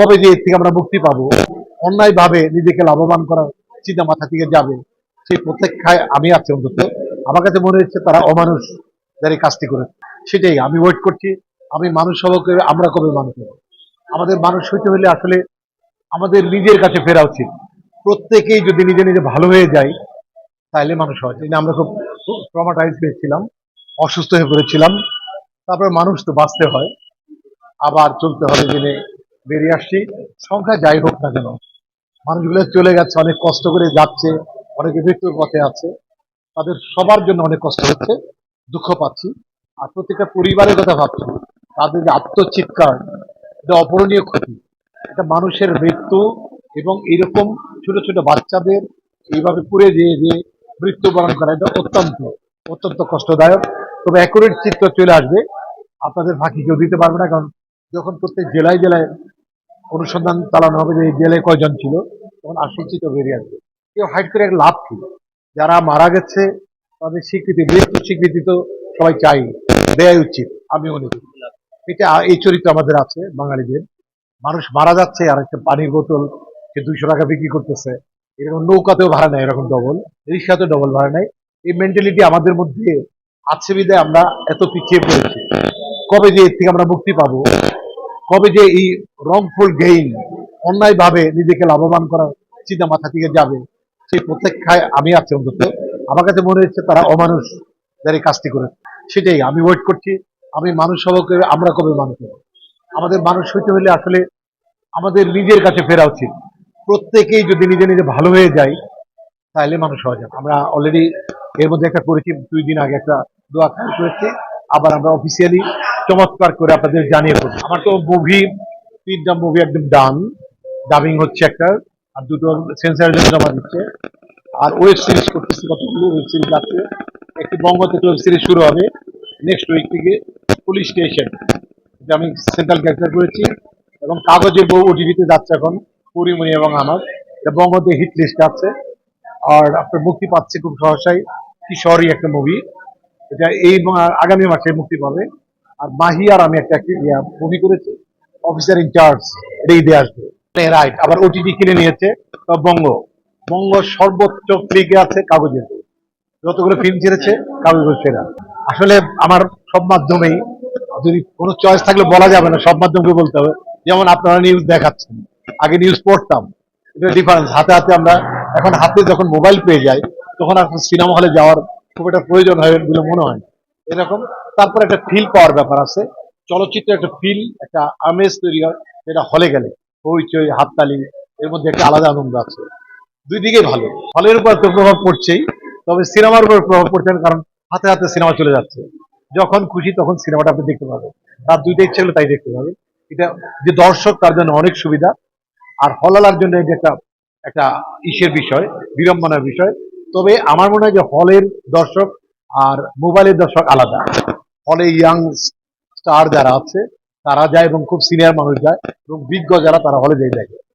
কবে যে এর থেকে আমরা মুক্তি পাবো অন্যায় ভাবে নিজেকে লাভবান করার চিন্তা মাথা থেকে যাবে, সেই প্রত্যেক্ষায় আমি আছি অন্তত। আমার কাছে মনে হচ্ছে তারা অমানুষ যারা এই কাজটি করে সেটাই আমি ওয়েট করছি, আমি মানুষ হবকে আমরা কবে মানুষ হব? আমাদের মানুষ হইতে হলে আসলে আমাদের নিজের কাছে ফেরা উচিত। প্রত্যেকেই যদি নিজে নিজে ভালো হয়ে যায় তাহলে মানুষ হয় যে আমরা খুব ট্রমাটাইজ হয়েছিলাম, অসুস্থ হয়ে পড়েছিলাম, তারপরে মানুষ তো বাঁচতে হয়, আবার চলতে হবে জেনে বেরিয়ে আসছি। সংখ্যা যাই হোক না কেন, মানুষগুলো চলে গেছে, অনেক কষ্ট করে যাচ্ছে, অনেকে মৃত্যুর পথে আছে। তাদের সবার জন্য অনেক কষ্ট হচ্ছে, দুঃখ পাচ্ছি। আর প্রত্যেকটা পরিবারের কথা ভাবছি, তাদের যে আত্মচিৎকার, এটা অপূরণীয় ক্ষতি। এটা মানুষের মৃত্যু এবং এরকম ছোট ছোট বাচ্চাদের এইভাবে পুড়ে যেয়ে যে মৃত্যুবরণ করা, এটা অত্যন্ত অত্যন্ত কষ্টদায়ক। তবে অ্যাকুরেট চিত্র চলে আসবে। আপনাদের ফাঁকি কেউ দিতে পারবে না, কারণ যখন প্রত্যেক জেলায় জেলায় অনুসন্ধান চালানো হবে যে জেলে কয়জন ছিল, তখন চিত্র বেরিয়ে আসবে কেউ হাইট করে একটা লাভ কি যারা মারা গেছে, তাদের স্বীকৃতি, মৃত্যু স্বীকৃতি তো সবাই চাই। দেয় উচিত আমি মনে করি। এটা, এই চরিত্র আমাদের আছে, বাঙালিদের। মানুষ মারা যাচ্ছে, আর একটা পানির বোতল সে দুইশো টাকা বিক্রি করতেছে। এরকম নৌকাতেও ভাড়া নেয়, এরকম ডবল রিক্সাতেও ডবল ভাড়া নেয়। এই মেন্টালিটি আমাদের মধ্যে আছে বিদায় আমরা এত পিছিয়ে পড়েছি। কবে যে এর থেকে আমরা মুক্তি পাবো কবে যে এই রংফুল গেইন অন্যায় ভাবে নিজেকে লাভবান করার চিন্তা মাথা থেকে যাবে, সেই প্রত্যেক্ষায় আমি আছি অন্তত। আমার কাছে মনে হচ্ছে তারা অমানুষ যারা এই কাজটি করে সেটাই আমি ওয়েট করছি, আমি মানুষ হবকে আমরা কবে মানুষ হব? আমাদের মানুষ হইতে হলে আসলে আমাদের নিজের কাছে ফেরা উচিত। প্রত্যেকেই যদি নিজে নিজে ভালো হয়ে যায়, তাহলে মানুষ হওয়া যাবে। আমরা অলরেডি এর মধ্যে একটা করেছি, দুই দিন আগে একটা দোয়া করেছি। আবার আমরা অফিসিয়ালি চমৎকার করে আপনাদের জানিয়ে করব আমার তো মুভি তিনটা মুভি একদম ডান ডাবিং হচ্ছে একটা, আর দুটো সেন্সারের জন্য জমা দিচ্ছে। আর ওয়েব সিরিজ করতেছি কতগুলো ওয়েব সিরিজ আছে। একটি বঙ্গ থেকে ওয়েব সিরিজ শুরু হবে নেক্সট উইক থেকে পুলিশ স্টেশন এটা আমি সেন্ট্রাল ক্যারেক্টার করেছি এবং কাগজে বউ ওটিভিতে যাচ্ছে এখন, পরিমণি এবং আমার। এটা বঙ্গতে হিট লিস্ট আছে। আর আপনার মুক্তি পাচ্ছে খুব সহসাই। কিশোরী একটা মুভি এটা এই আগামী মাসে মুক্তি পাবে। আর মাহি আর আমি একটা মুভি করেছি অফিসার ইনচার্জ এটা ঈদে আসবে। রাইট আবার ওটিটি কিনে নিয়েছে বঙ্গ। বঙ্গ সর্বোচ্চ ক্লিকে আছে কাগজের। যতগুলো ফিল্ম ছেড়েছে কাগজের সেরা। আসলে আমার সব মাধ্যমেই, যদি কোনো চয়েস থাকলে বলা যাবে না, সব মাধ্যমকে বলতে হবে। যেমন আপনারা নিউজ দেখাচ্ছেন, আগে নিউজ পড়তাম। এটা ডিফারেন্স হাতে হাতে আমরা এখন হাতে যখন মোবাইল পেয়ে যাই, তখন আর সিনেমা হলে যাওয়ার খুব একটা প্রয়োজন হয় বলে মনে হয়। এরকম। তারপর একটা ফিল পাওয়ার ব্যাপার আছে। চলচ্চিত্রে একটা ফিল একটা আমেজ তৈরি হয়, যেটা হলে গেলে। হইচই, হাততালি, এর মধ্যে একটা আলাদা আনন্দ আছে। দুই দিকেই ভালো। হলের উপর তো প্রভাব পড়ছেই, তবে সিনেমার উপর প্রভাব পড়ছে কারণ হাতে হাতে সিনেমা চলে যাচ্ছে। যখন খুশি তখন সিনেমাটা আপনি দেখতে পাবেন। তার দুইটা ইচ্ছে হলে তাই দেখতে পাবেন। এটা যে দর্শক, তার জন্য অনেক সুবিধা। আর হলালার জন্য এটা একটা একটা ইসের বিষয়, বিড়ম্বনার বিষয়, তবে আমার মনে হয় যে হলের দর্শক আর মোবাইলের দর্শক আলাদা। ফলে ইয়াং স্টার যারা আছে, তারা যায় এবং খুব সিনিয়র মানুষ যায় এবং বিজ্ঞ যারা, তারা হলে যায় দেখে।